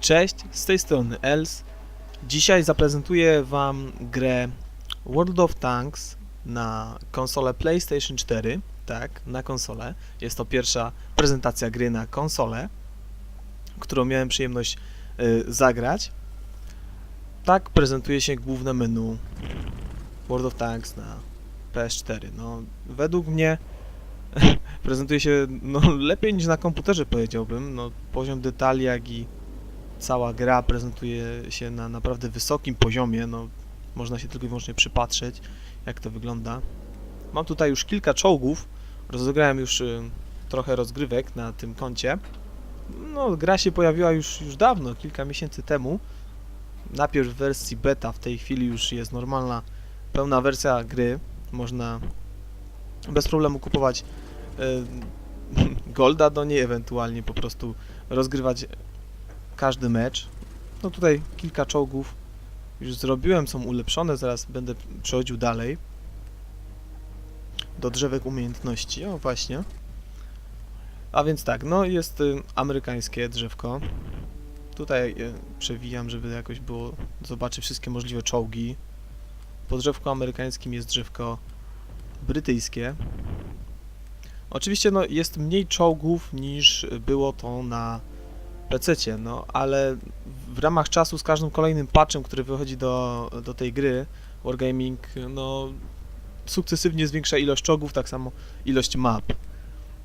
Cześć, z tej strony Els. Dzisiaj zaprezentuję Wam grę World of Tanks na konsolę PlayStation 4. Tak, na konsolę. Jest to pierwsza prezentacja gry na konsolę, którą miałem przyjemność y, zagrać. Tak prezentuje się główne menu World of Tanks na PS4. No, według mnie prezentuje się no, lepiej niż na komputerze powiedziałbym. No, poziom detali jak i cała gra prezentuje się na naprawdę wysokim poziomie, no można się tylko i wyłącznie przypatrzeć jak to wygląda. Mam tutaj już kilka czołgów, rozegrałem już y, trochę rozgrywek na tym koncie. No gra się pojawiła już, już dawno, kilka miesięcy temu. Najpierw w wersji beta, w tej chwili już jest normalna, pełna wersja gry. Można bez problemu kupować y, golda do niej, ewentualnie po prostu rozgrywać każdy mecz. No tutaj kilka czołgów już zrobiłem, są ulepszone, zaraz będę przechodził dalej do drzewek umiejętności. O właśnie. A więc tak, no jest y, amerykańskie drzewko. Tutaj y, przewijam, żeby jakoś było zobaczyć wszystkie możliwe czołgi. Po drzewku amerykańskim jest drzewko brytyjskie. Oczywiście no, jest mniej czołgów niż było to na PC, no ale w ramach czasu z każdym kolejnym patchem, który wychodzi do, do tej gry, Wargaming, no sukcesywnie zwiększa ilość czołgów, tak samo ilość map.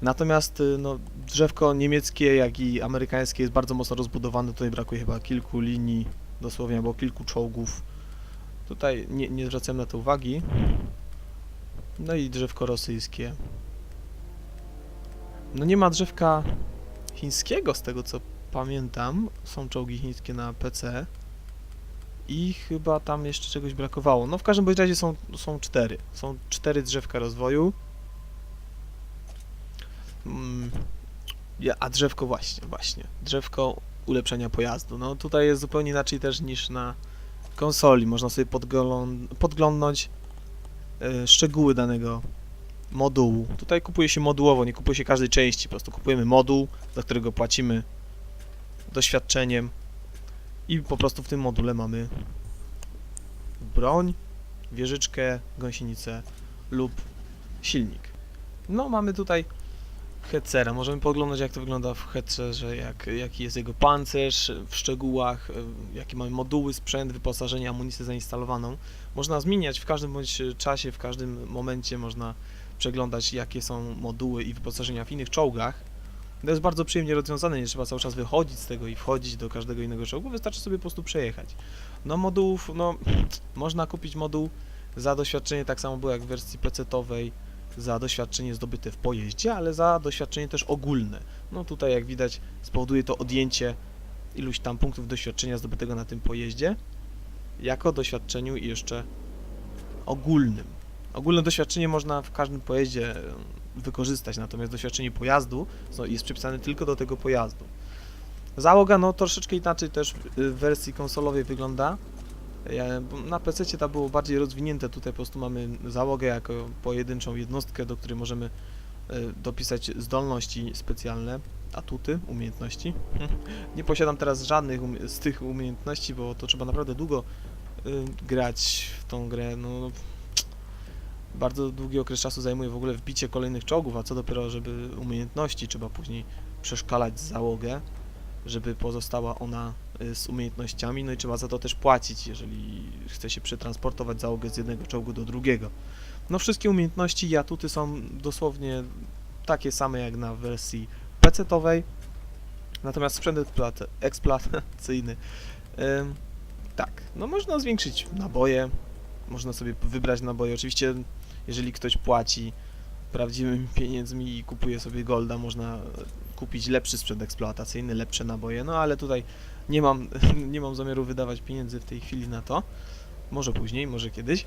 Natomiast y, no, drzewko niemieckie, jak i amerykańskie jest bardzo mocno rozbudowane, tutaj brakuje chyba kilku linii, dosłownie, albo kilku czołgów. Tutaj nie, nie zwracałem na to uwagi. No i drzewko rosyjskie. No nie ma drzewka chińskiego, z tego co pamiętam, są czołgi chińskie na PC i chyba tam jeszcze czegoś brakowało. No w każdym bądź razie są, są cztery. Są cztery drzewka rozwoju. Mm, a drzewko właśnie, właśnie. Drzewko ulepszenia pojazdu. No tutaj jest zupełnie inaczej też niż na konsoli. Można sobie podglą- podglądnąć e, szczegóły danego modułu. Tutaj kupuje się modułowo, nie kupuje się każdej części. Po prostu kupujemy moduł, za którego płacimy doświadczeniem i po prostu w tym module mamy broń, wieżyczkę, gąsienicę lub silnik. No mamy tutaj Hetzera, możemy poglądać jak to wygląda w Hetzerze, jak, jaki jest jego pancerz, w szczegółach, y, jakie mamy moduły, sprzęt, wyposażenie, amunicję zainstalowaną. Można zmieniać w każdym bądź czasie, w każdym momencie można przeglądać jakie są moduły i wyposażenia w innych czołgach. To jest bardzo przyjemnie rozwiązane, nie trzeba cały czas wychodzić z tego i wchodzić do każdego innego czołgu, wystarczy sobie po prostu przejechać. No modułów, no można kupić moduł za doświadczenie, tak samo było jak w wersji PC-owej, za doświadczenie zdobyte w pojeździe, ale za doświadczenie też ogólne. No tutaj jak widać spowoduje to odjęcie iluś tam punktów doświadczenia zdobytego na tym pojeździe jako doświadczeniu jeszcze ogólnym. Ogólne doświadczenie można w każdym pojeździe wykorzystać, natomiast doświadczenie pojazdu no, jest przypisane tylko do tego pojazdu. Załoga no troszeczkę inaczej też y, w wersji konsolowej wygląda. Na PC to było bardziej rozwinięte, tutaj po prostu mamy załogę jako pojedynczą jednostkę, do której możemy y, dopisać zdolności specjalne, atuty, umiejętności. Nie posiadam teraz żadnych z tych umiejętności, bo to trzeba naprawdę długo y, grać w tą grę. No, bardzo długi okres czasu zajmuje w ogóle wbicie kolejnych czołgów, a co dopiero, żeby umiejętności trzeba później przeszkalać załogę, żeby pozostała ona y, z umiejętnościami, no i trzeba za to też płacić, jeżeli chce się przetransportować załogę z jednego czołgu do drugiego. No wszystkie umiejętności i atuty są dosłownie takie same jak na wersji PC-owej, natomiast sprzęt eksploat- eksploatacyjny tak, no można zwiększyć naboje, można sobie wybrać naboje, oczywiście jeżeli ktoś płaci prawdziwymi pieniędzmi i kupuje sobie golda, można kupić lepszy sprzęt eksploatacyjny, lepsze naboje, no ale tutaj nie mam, nie mam zamiaru wydawać pieniędzy w tej chwili na to. Może później, może kiedyś.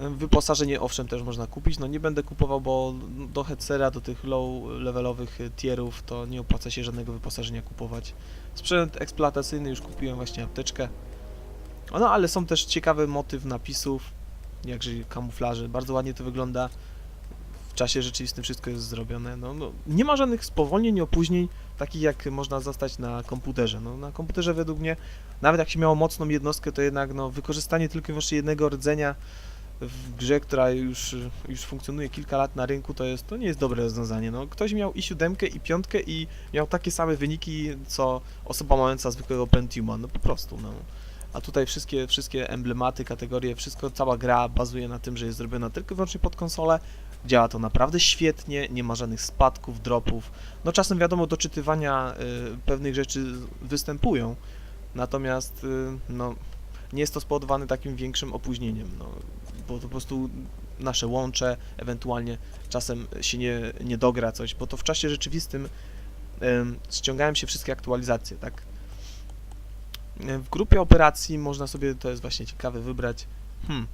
Wyposażenie owszem też można kupić, no nie będę kupował, bo do headsera, do tych low levelowych tierów to nie opłaca się żadnego wyposażenia kupować. Sprzęt eksploatacyjny już kupiłem właśnie apteczkę. No ale są też ciekawy motyw napisów, jakże kamuflaże. Bardzo ładnie to wygląda czasie rzeczywistym wszystko jest zrobione. No, no, nie ma żadnych spowolnień, opóźnień, takich jak można zastać na komputerze. No, na komputerze według mnie, nawet jak się miało mocną jednostkę, to jednak no, wykorzystanie tylko i wyłącznie jednego rdzenia w grze, która już, już funkcjonuje kilka lat na rynku, to, jest, to nie jest dobre rozwiązanie. No, ktoś miał i siódemkę, i piątkę i miał takie same wyniki, co osoba mająca zwykłego Pentiuma, no po prostu, no. A tutaj wszystkie, wszystkie emblematy, kategorie, wszystko, cała gra bazuje na tym, że jest zrobiona tylko i wyłącznie pod konsolę. Działa to naprawdę świetnie, nie ma żadnych spadków, dropów. No czasem wiadomo, doczytywania y, pewnych rzeczy występują, natomiast y, no, nie jest to spowodowane takim większym opóźnieniem, no, bo to po prostu nasze łącze, ewentualnie czasem się nie, nie dogra coś, bo to w czasie rzeczywistym ym, ściągają się wszystkie aktualizacje, tak? W grupie operacji można sobie, to jest właśnie ciekawe, wybrać, hmm,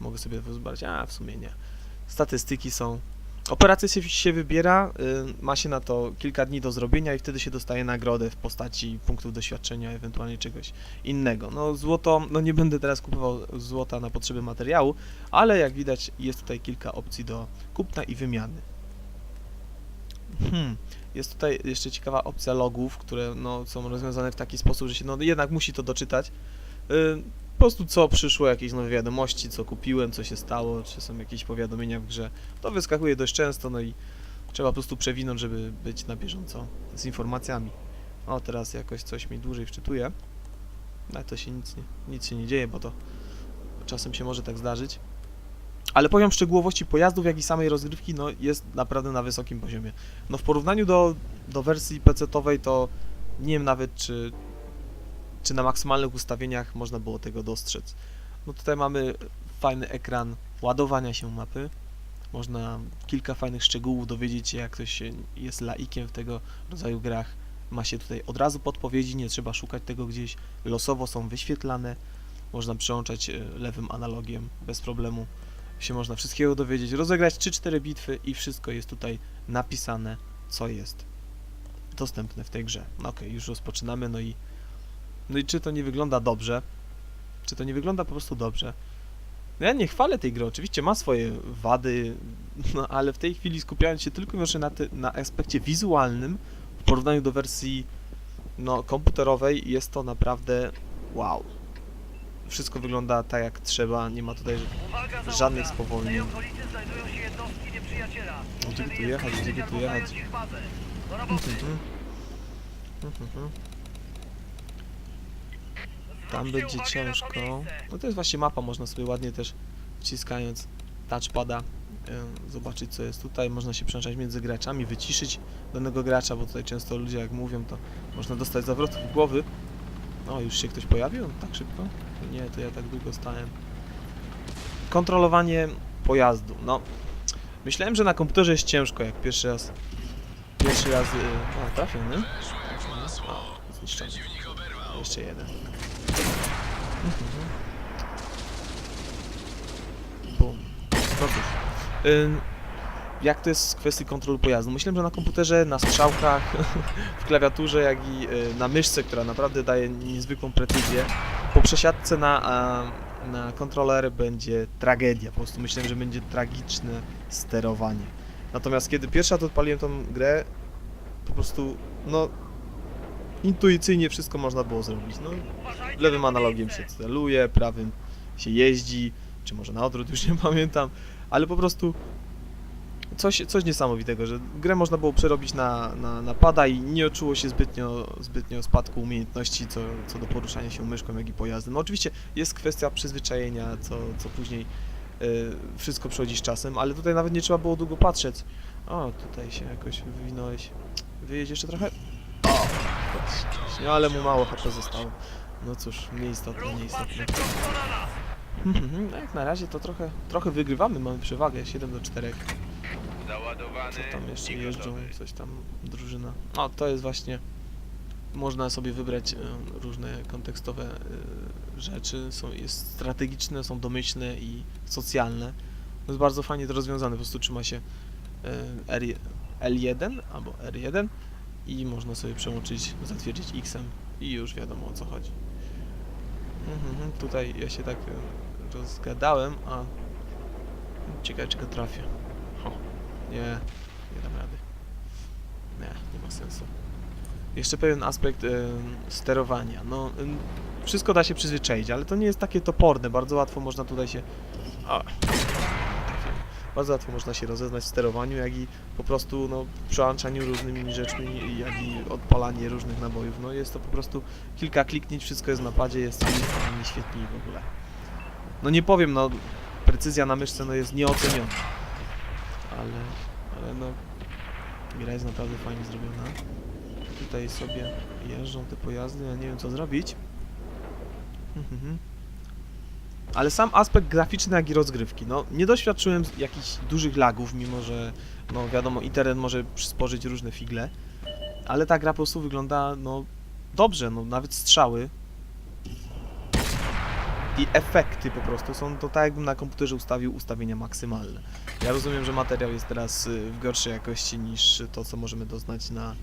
mogę sobie wybrać, a w sumie nie. Statystyki są. Operacje się, się wybiera, y, ma się na to kilka dni do zrobienia i wtedy się dostaje nagrodę w postaci punktów doświadczenia, ewentualnie czegoś innego. No złoto, no nie będę teraz kupował złota na potrzeby materiału, ale jak widać jest tutaj kilka opcji do kupna i wymiany. Hmm. Jest tutaj jeszcze ciekawa opcja logów, które no, są rozwiązane w taki sposób, że się no, jednak musi to doczytać. Y, po prostu co przyszło, jakieś nowe wiadomości, co kupiłem, co się stało, czy są jakieś powiadomienia w grze. To wyskakuje dość często, no i trzeba po prostu przewinąć, żeby być na bieżąco z informacjami. O, teraz jakoś coś mi dłużej wczytuje. Ale to się nic nie, nic się nie dzieje, bo to czasem się może tak zdarzyć. Ale poziom szczegółowości pojazdów, jak i samej rozgrywki, no jest naprawdę na wysokim poziomie. No w porównaniu do, do wersji PC-owej to nie wiem nawet, czy, czy na maksymalnych ustawieniach można było tego dostrzec. No tutaj mamy fajny ekran ładowania się mapy. Można kilka fajnych szczegółów dowiedzieć się, jak ktoś jest laikiem w tego rodzaju grach. Ma się tutaj od razu podpowiedzi, nie trzeba szukać tego gdzieś. Losowo są wyświetlane. Można przełączać e, lewym analogiem bez problemu. Się można wszystkiego dowiedzieć. Rozegrać 3-4 bitwy i wszystko jest tutaj napisane, co jest dostępne w tej grze. No okej, już rozpoczynamy, no i no i czy to nie wygląda dobrze? Czy to nie wygląda po prostu dobrze? No ja nie chwalę tej gry, oczywiście ma swoje wady, no ale w tej chwili skupiając się tylko i wyłącznie na, ty, na aspekcie wizualnym, w porównaniu do wersji no, komputerowej, jest to naprawdę wow. Wszystko wygląda tak jak trzeba, nie ma tutaj żadnych spowolnień. nieprzyjaciela. Gdzie by tu jechać, je gdzie tu jechać? Tam będzie ciężko. No to jest właśnie mapa, można sobie ładnie też wciskając touchpada y, zobaczyć co jest tutaj. Można się przełączać między graczami, wyciszyć danego gracza, bo tutaj często ludzie jak mówią, to można dostać zawrotów głowy. O, już się ktoś pojawił? Tak szybko? Nie, to ja tak długo stałem. Kontrolowanie pojazdu. No, myślałem, że na komputerze jest ciężko, jak pierwszy raz. Pierwszy raz. Y, o, trafiony. O, zniszczony. Jeszcze jeden. Mhm. Bum. Ym, jak to jest w kwestii kontroli pojazdu? Myślałem, że na komputerze, na strzałkach, w klawiaturze, jak i y, na myszce, która naprawdę daje niezwykłą precyzję, po przesiadce na, na kontroler będzie tragedia. Po prostu myślałem, że będzie tragiczne sterowanie. Natomiast kiedy pierwszy raz odpaliłem tą grę, po prostu, no, intuicyjnie wszystko można było zrobić. No, lewym na analogiem się celuje, prawym się jeździ, czy może na odwrót, już nie pamiętam, ale po prostu coś, coś niesamowitego, że grę można było przerobić na, na, na pada i nie odczuło się zbytnio, zbytnio spadku umiejętności co, co do poruszania się myszką, jak i pojazdem. No oczywiście jest kwestia przyzwyczajenia, co, co później y, wszystko przychodzi z czasem, ale tutaj nawet nie trzeba było długo patrzeć. O, tutaj się jakoś wywinąłeś. Wyjedź jeszcze trochę? O, właśnie, ale mu mało HP zostało. No cóż, mniej istotne, Ruch mniej istotne. patrzy prosto na nas. Mhm, No jak na razie to trochę, trochę wygrywamy, mamy przewagę 7 do 4. Co tam jeszcze jeżdżą, coś tam drużyna. No to jest właśnie, można sobie wybrać e, różne kontekstowe e, rzeczy, są, jest strategiczne, są domyślne i socjalne. To jest bardzo fajnie to rozwiązane, po prostu trzyma się e, R, L1 albo R1 i można sobie przełączyć, zatwierdzić X-em i już wiadomo o co chodzi. Mhm, mhm, tutaj ja się tak rozgadałem, a ciekawe czy go trafię. O, nie, nie dam rady. Nie, nie ma sensu. Jeszcze pewien aspekt em, sterowania. No, em, wszystko da się przyzwyczaić, ale to nie jest takie toporne. Bardzo łatwo można tutaj się... O. Bardzo łatwo można się rozeznać w sterowaniu, jak i po prostu no, przełączaniu różnymi rzeczmi, jak i odpalanie różnych nabojów. No jest to po prostu kilka kliknięć, wszystko jest na padzie, jest świetnie w ogóle. No nie powiem, no precyzja na myszce no, jest nieoceniona. Ale, ale no gra jest naprawdę fajnie zrobiona. Tutaj sobie jeżdżą te pojazdy, ja nie wiem co zrobić. Ale sam aspekt graficzny, jak i rozgrywki. No, nie doświadczyłem jakichś dużych lagów, mimo że, no wiadomo, internet może przysporzyć różne figle. Ale ta gra po prostu wygląda, no, dobrze, no, nawet strzały. I efekty po prostu są to tak, jakbym na komputerze ustawił ustawienia maksymalne. Ja rozumiem, że materiał jest teraz y, w gorszej jakości niż to, co możemy doznać na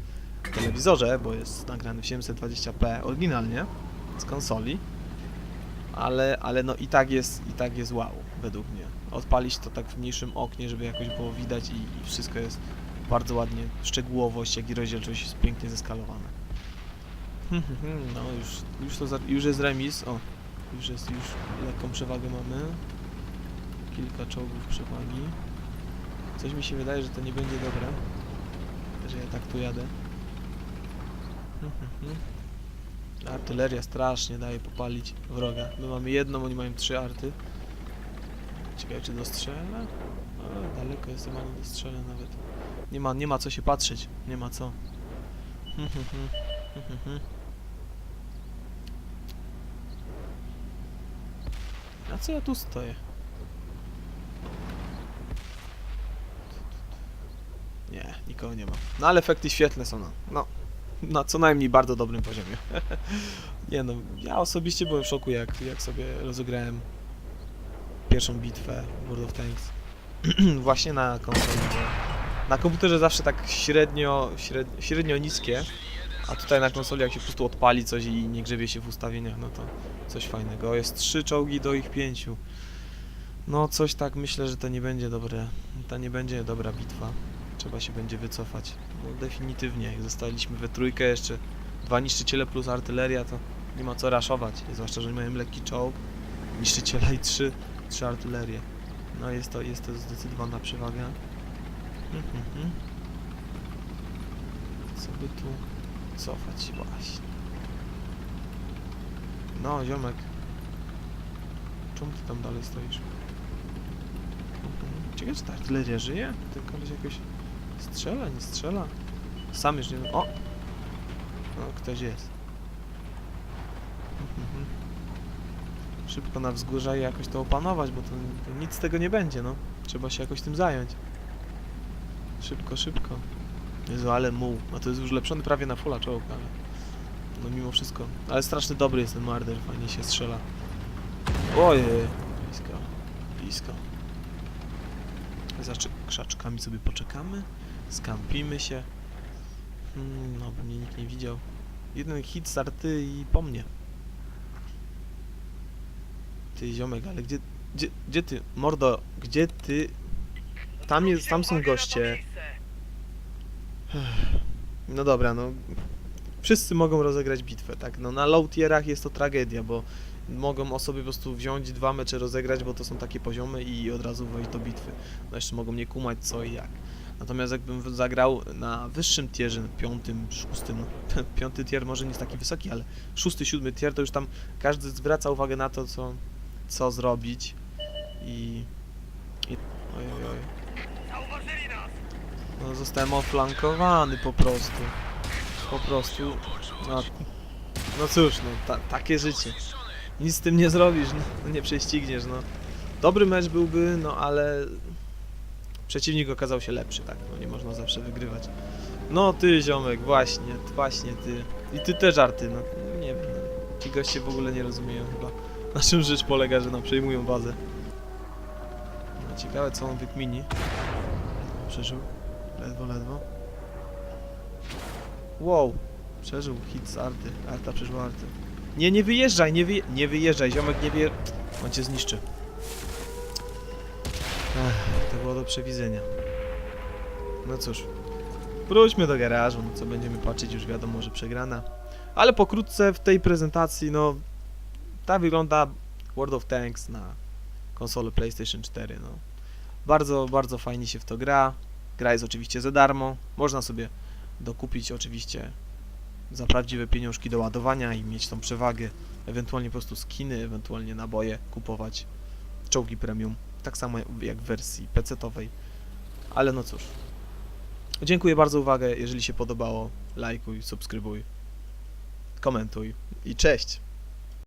telewizorze, bo jest nagrany w 720p oryginalnie z konsoli. Ale, ale no i tak jest, i tak jest wow, według mnie. Odpalić to tak w mniejszym oknie, żeby jakoś było widać i, i wszystko jest bardzo ładnie, szczegółowość, jak i rozdzielczość jest pięknie zeskalowane. Hmm, No już, już, to za, już jest remis, o, już jest, już lekką przewagę mamy. Kilka czołgów przewagi. Coś mi się wydaje, że to nie będzie dobre, że ja tak tu jadę. Hmm. Artyleria strasznie daje popalić wroga. My mamy jedną, oni mają trzy arty. Ciekawe czy dostrzelę? O, daleko jestem, ale dostrzelę nawet. Nie ma, nie ma co się patrzeć. Nie ma co. Hmm, hmm, hmm. Hmm, hmm, hmm. A co ja tu stoję? Nie, nikogo nie ma. No ale efekty świetlne są na, no, na co najmniej bardzo dobrym poziomie. nie no, ja osobiście byłem w szoku jak, jak sobie rozegrałem pierwszą bitwę World of Tanks. Właśnie na konsoli, na komputerze zawsze tak średnio, średnio, średnio niskie, a tutaj na konsoli jak się po prostu odpali coś i nie grzebie się w ustawieniach, no to coś fajnego. Jest trzy czołgi do ich pięciu. No coś tak myślę, że to nie będzie dobre. To nie będzie dobra bitwa. Trzeba się będzie wycofać. No definitywnie. Jak zostaliśmy we trójkę jeszcze dwa niszczyciele plus artyleria, to nie ma co raszować. Zwłaszcza, że mają lekki czołg, niszczyciela i trzy, trzy artylerie. No jest to, jest to zdecydowana przewaga. Mhm, mhm. Co by tu cofać właśnie? No, ziomek. Czemu ty tam dalej stoisz? Mhm. Ciekawe, czy ta artyleria żyje? Ten koleś jakoś strzela, nie strzela? Sam już nie wiem. O! No, ktoś jest. Mhm. Szybko na wzgórza i jakoś to opanować, bo to, to nic z tego nie będzie, no. Trzeba się jakoś tym zająć. Szybko, szybko. Jezu, ale muł. No to jest już lepszony prawie na fulla czołg, ale... No mimo wszystko. Ale straszny dobry jest ten Marder, fajnie się strzela. Ojej, blisko, blisko. Za krzaczkami sobie poczekamy, skampimy się. Hmm, no, by mnie nikt nie widział. Jeden hit starty i po mnie. Ty ziomek, ale gdzie, gdzie, gdzie ty, mordo, gdzie ty? Tam jest, tam są goście. No dobra, no. Wszyscy mogą rozegrać bitwę, tak? No na low tierach jest to tragedia, bo mogą osoby po prostu wziąć dwa mecze rozegrać, bo to są takie poziomy i od razu wejść do bitwy. No jeszcze mogą nie kumać co i jak. Natomiast jakbym zagrał na wyższym tierze, piątym, szóstym, no, piąty tier może nie jest taki wysoki, ale szósty, siódmy tier, to już tam każdy zwraca uwagę na to, co, co zrobić i... i oj, oj. No zostałem oflankowany po prostu. Po prostu. No, no cóż, no ta, takie życie. Nic z tym nie zrobisz, no, nie prześcigniesz, no. Dobry mecz byłby, no ale przeciwnik okazał się lepszy, tak, no nie można zawsze wygrywać. No ty ziomek, właśnie, właśnie ty. I ty te żarty, no nie wiem, no. ci goście w ogóle nie rozumieją chyba. Na czym rzecz polega, że nam przejmują bazę. No ciekawe co on wykmini. Przeżył. Ledwo, ledwo. Wow, przeżył hit z Arty. Arta przeżyła Arty. Nie, nie wyjeżdżaj, nie, nie wyjeżdżaj, ziomek nie wie... On cię zniszczy. Ech, to było do przewidzenia. no cóż. Wróćmy do garażu, no co będziemy patrzeć, już wiadomo, że przegrana. Ale pokrótce w tej prezentacji, no, ta wygląda World of Tanks na konsolę PlayStation 4, no. Bardzo, bardzo fajnie się w to gra. Gra jest oczywiście za darmo. Można sobie dokupić oczywiście za prawdziwe pieniążki do ładowania i mieć tą przewagę. Ewentualnie po prostu skiny, ewentualnie naboje kupować. Czołgi premium. Tak samo jak w wersji PC-towej. Ale no cóż. Dziękuję bardzo za uwagę. Jeżeli się podobało, lajkuj, subskrybuj, komentuj i cześć!